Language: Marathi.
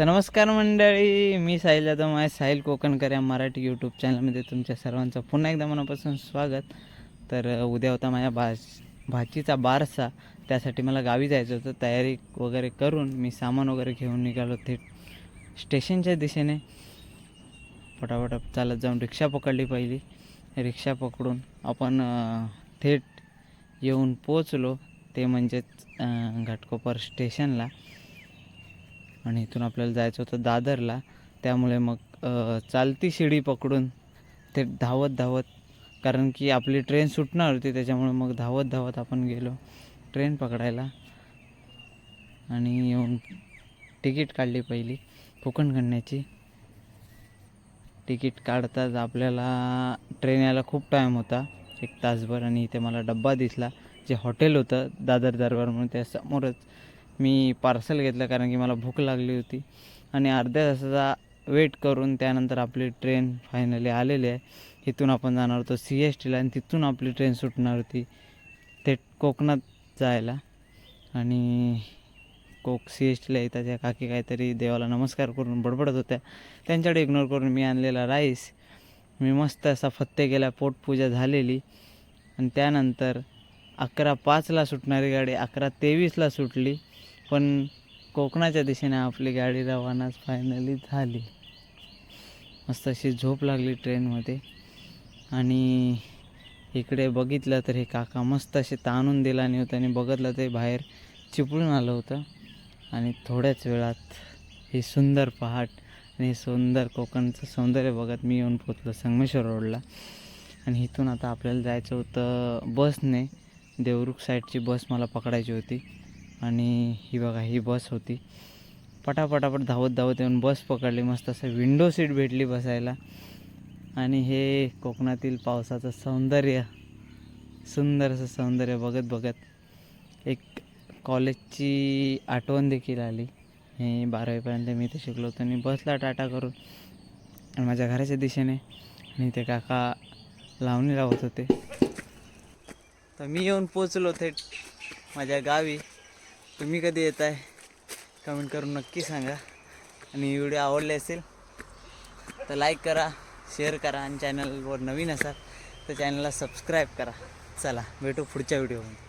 तर नमस्कार मंडळी मी साहिल जाधव माझ्या साहिल कोकणकर या मराठी यूट्यूब चॅनलमध्ये तुमच्या सर्वांचं पुन्हा एकदा मनापासून स्वागत. तर उद्या होता माझ्या भा भाचीचा बारसा त्यासाठी मला गावी जायचं होतं. तयारी वगैरे करून मी सामान वगैरे घेऊन निघालो थेट स्टेशनच्या दिशेने. पटापट चालत जाऊन रिक्षा पकडली पहिली. रिक्षा पकडून आपण थेट येऊन पोचलो ते म्हणजेच घाटकोपर स्टेशनला. आणि इथून आपल्याला जायचं होतं दादरला. त्यामुळे मग चालती शिडी पकडून ते धावत धावत कारण की आपली ट्रेन सुटणार होती त्याच्यामुळे मग धावत धावत आपण गेलो ट्रेन पकडायला. आणि येऊन तिकीट काढली पहिली कोकणकन्याची तिकीट काढताच आपल्याला ट्रेन यायला खूप टाईम होता एक तासभर. आणि इथे मला डब्बा दिसला जे हॉटेल होतं दादर दरबार म्हणून त्या समोरच मी पार्सल घेतलं कारण की मला भूक लागली होती. आणि अर्ध्या तासाचा वेट करून त्यानंतर आपली ट्रेन फायनली आलेली आहे. इथून आपण जाणार होतो सी एस टीला आणि तिथून आपली ट्रेन सुटणार होती. थेट कोकणात जायला. आणि कोक सी एस टीला येतात त्या काकी काहीतरी देवाला नमस्कार करून बडबडत होत्या. त्यांच्याकडे इग्नोर करून मी आणलेला राईस मी मस्त असा फत्ते केला पोटपूजा झालेली. आणि त्यानंतर अकरा पाचला सुटणारी गाडी अकरा तेवीसला सुटली पण कोकणाच्या दिशेने आपली गाडी रवानाच फायनली झाली. मस्त अशी झोप लागली ट्रेनमध्ये आणि इकडे बघितलं तर हे काका मस्त असे ताणून दिला आणि होतं आणि बघितलं ते बाहेर चिपळून आलं होतं. आणि थोड्याच वेळात ही सुंदर पहाट आणि हे सुंदर कोकणचं सौंदर्य बघत मी येऊन पोचलो संगमेश्वर रोडला आणि इथून आता आपल्याला जायचं होतं बसने. देवरुख साईडची बस मला पकडायची होती. आणि ही बघा ही बस होती. पटापटापट धावत धावत येऊन बस पकडली. मस्त असं विंडो सीट भेटली बसायला. आणि हे कोकणातील पावसाचं सौंदर्य सुंदर असं सौंदर्य बघत बघत एक कॉलेजची आठवण देखील आली. हे बारावीपर्यंत मी इथे शिकलो होतो आणि बसला टाटा करून. आणि माझ्या घराच्या दिशेने. आणि ते काका लावणी लावत होते. तर मी येऊन पोचलो थेट माझ्या गावी. तुम्ही कधी येत आहे कमेंट करून नक्की सांगा. आणि व्हिडिओ आवडले असेल तर लाईक करा शेअर करा आणि चॅनलवर नवीन असाल तर चॅनलला सबस्क्राईब करा. चला भेटू पुढच्या व्हिडिओमध्ये